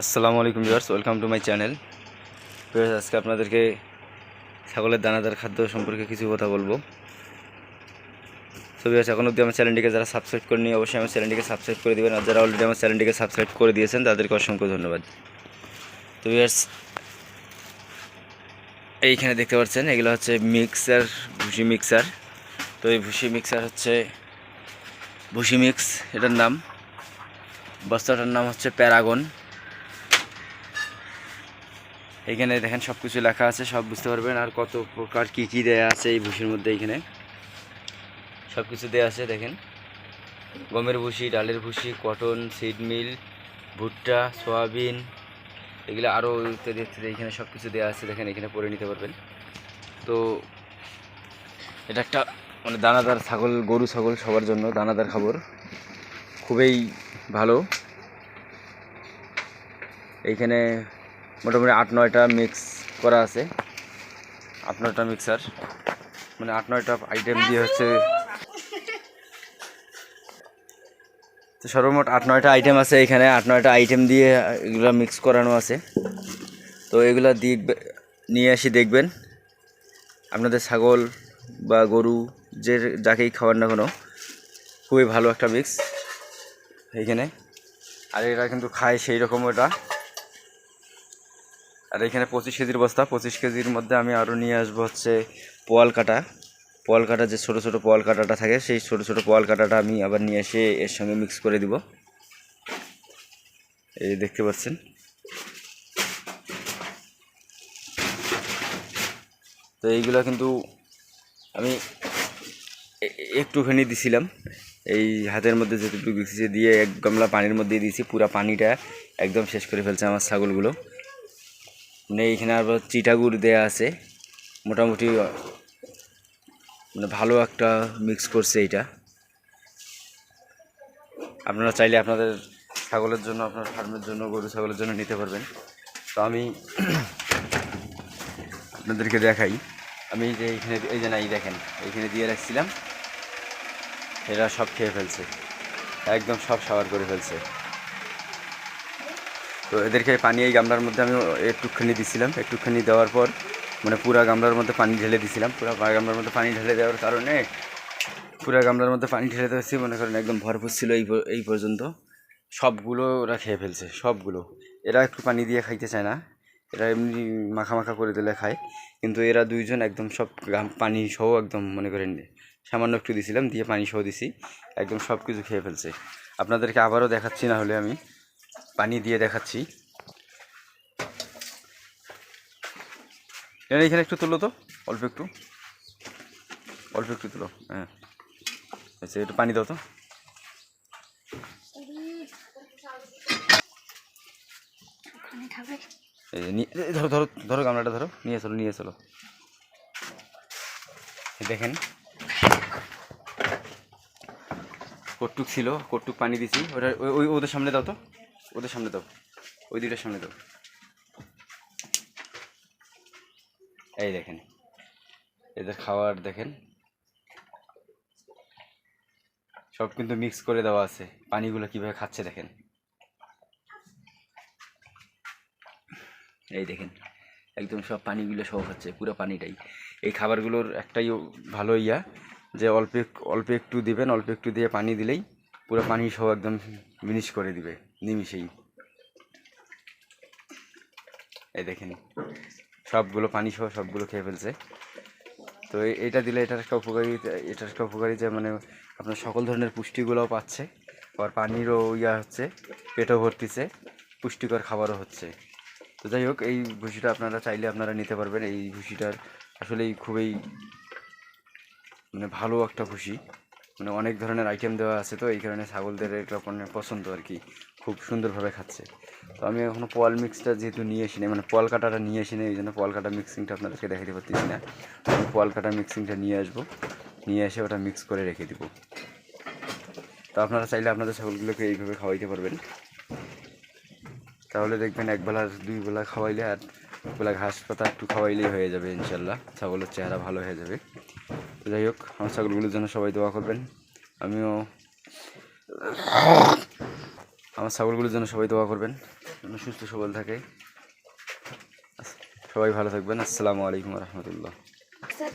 আসসালামু আলাইকুম viewers, welcome to my channel. Viewers, আজকে আপনাদেরকে ছাগলের দানাদার খাদ্য সম্পর্কে কিছু কথা বলব। তো ভিউয়ার্স, এখন অবধি আমার চ্যানেলটিকে যারা সাবস্ক্রাইব করেনি অবশ্যই আমার চ্যানেলটিকে সাবস্ক্রাইব করে দেবেন। আর যারা অলরেডি আমার চ্যানেলটিকে সাবস্ক্রাইব করে দিয়েছেন, তাদেরকে অসংখ্য ধন্যবাদ। তো, ভিউয়ার্স, এইখানে দেখতে পাচ্ছেন, এগুলো হচ্ছে মিক্সার ভুসি মিক্সার তো, এই ভুসি মিক্সার হচ্ছে ভুসি মিক্স এটার নাম। বস্তাটার নাম হচ্ছে প্যারাগন। এখানে দেখেন সব কিছু লেখা আছে, সব বুঝতে পারবেন আর কত প্রকার কি কি দেয়া আছে এই ভুসির মধ্যে এখানে। সব কিছু দেয়া আছে, দেখেন। গমের ভুসি ডালের ভুসি কটন সিড মিল ভুট্টা, সয়াবিন, এগুলো আরও ইত্যাদি ইত্যাদি এখানে সব কিছু দেওয়া আছে, দেখেন এখানে পরে নিতে পারবেন। তো এটা একটা মানে দানাদার ছাগল, গরু ছাগল সবার জন্য দানাদার খাবার। খুবই ভালো। এইখানে মোটামুটি আট, নয়টা মিক্স করা আছে। আট, নয়টা মিক্সার মানে আট, নয়টা আইটেম দিয়ে হচ্ছে তো সর্বমোট আট, নয়টা আইটেম আছে এখানে। আট, নয়টা আইটেম দিয়ে এগুলো মিক্স করানো আছে। তো এগুলো দেখবে নিয়ে আসি, দেখবেন। আপনাদের ছাগল বা গরু যে যাকেই খাওয়ার না কোনো, খুবই ভালো একটা মিক্স এইখানে আর এটা কিন্তু খায় সেই রকম ওটা। আর এখানে পঁচিশ কেজির বস্তা। পঁচিশ কেজির মধ্যে আমি আরও নিয়ে আসব হচ্ছে পোয়াল কাটা। পোয়াল কাটা যে ছোটো ছোটো পোয়াল কাটাটা থাকে, সেই ছোটো ছোটো পোয়াল কাটাটা আমি আবার নিয়ে এসে এর সঙ্গে মিক্স করে দিব। এই দেখতে পাচ্ছেন। তো এইগুলো কিন্তু আমি একটুখানি দিছিলাম। এই হাতের মধ্যে যেটুকু দিয়ে এক গামলা পানির মধ্যে দিয়েছি। পুরো পানিটা একদম শেষ করে ফেলছে আমার ছাগলগুলো। মানে এইখানে আবার চিটাগুড় দেয়া আছে। মোটামুটি মানে ভালো একটা মিক্স করছে এইটা আপনারা চাইলে আপনাদের ছাগলের জন্য, আপনার ফার্মের জন্য, গরু ছাগলের জন্য নিতে পারবেন। তো আমি আপনাদেরকে দেখাই। আমি যে এইখানে এই যে না, এই দেখেন এইখানে দিয়ে রাখছিলাম। এরা সব খেয়ে ফেলছে। একদম সব সাবার করে ফেলছে। তো এদেরকে পানি এই গামলার মধ্যে আমি একটুখানি দিছিলাম। একটুখানি দেওয়ার পর মানে পুরা গামলার মধ্যে পানি ঢেলে দিছিলাম। পুরা গামলার মধ্যে পানি ঢেলে দেওয়ার কারণে পুরা গামলার মধ্যে পানি ঢেলে দিয়েছি মনে করেন একদম ভরপুর ছিল এই এই পর্যন্ত। সবগুলো ওরা খেয়ে ফেলছে, সবগুলো। এরা একটু পানি দিয়ে খাইতে চায় না। এরা এমনি মাখা মাখা করে দিলে খায়। কিন্তু এরা দুইজন একদম সব পানি সহ একদম মনে করেন সামান্য একটু দিছিলাম, দিয়ে পানি সহ দিছি। একদম সব কিছু খেয়ে ফেলছে। আপনাদেরকে আবারও দেখাচ্ছি না হলে আমি। পানি দিয়ে দেখাচ্ছি। এখানে একটু তুলো তো অল্প একটু। অল্প একটু তুলো হ্যাঁ। আচ্ছা একটু পানি দাও তো। ধরো ধরো ধরো গামলাটা ধরো নিয়ে চলো নিয়ে চলো। দেখেন। কটুক ছিল কটুক পানি দিছি। ওটা ওই ওদের সামনে দাও তো। ওদের সামনে দাও। ওই দুইটার সামনে দাও। এই দেখেন। এদের খাবার দেখেন। সব কিন্তু মিক্স করে দেওয়া আছে। পানিগুলো কীভাবে খাচ্ছে দেখেন। এই দেখেন। একদম সব পানিগুলো সব খাচ্ছে, পুরো পানিটাই। এই খাবারগুলোর একটাই ভালো ইয়া যে অল্প অল্প একটু দিবেন, অল্প একটু দিয়ে পানি দিলেই পুরো পানি সহ একদম মিনিশ করে দিবে। নিমিষেই। এই দেখেন, সবগুলো পানি সহ সবগুলো খেয়ে ফেলছে। তো এটা দিলে এটার একটা উপকারী, এটার একটা উপকারী যে মানে আপনার সকল ধরনের পুষ্টিগুলোও পাচ্ছে। আর পানিরও ইয়া হচ্ছে, পেটও ভর্তিছে, পুষ্টিকর খাবারও হচ্ছে। তো যাই হোক, এই ভুসিটা আপনারা চাইলে আপনারা নিতে পারবেন। এই ভুসিটার আসলেই খুবই মানে ভালো একটা ভুসি মানে অনেক ধরনের আইটেম দেওয়া আছে তো, এই কারণে ছাগলদের এটা মানে পছন্দ আর কি। খুব সুন্দরভাবে খাচ্ছে। তো আমি এখনও পোয়াল মিক্সটা যেহেতু নিয়ে আসিনি মানে পোয়াল কাটাটা নিয়ে আসিনি এই জন্য পল কাটা মিক্সিংটা আপনাদেরকে দেখাতে পারতেছি না। আমি পোয়াল কাটা মিক্সিংটা নিয়ে আসব। নিয়ে এসে ওটা মিক্স করে রেখে দিব। তো আপনারা চাইলে আপনাদের ছাগলগুলোকে এইভাবে খাওয়াইতে পারবেন। তাহলে দেখবেন এক বেলা, দুই বেলা খাওয়াইলে আর বেলা ঘাস পাতা একটু খাওয়াইলেই হয়ে যাবে ইনশাল্লাহ। ছাগলের চেহারা ভালো হয়ে যাবে। যাই হোক, আমার ছাগলগুলোর জন্য সবাই দোয়া করবেন। আমিও আমার ছাগলগুলোর জন্য সবাই দোয়া করবেন, যেন সুস্থ সবল থাকে। সবাই ভালো থাকবেন। আসসালামু আলাইকুম রহমতুল্লাহ। আচ্ছা।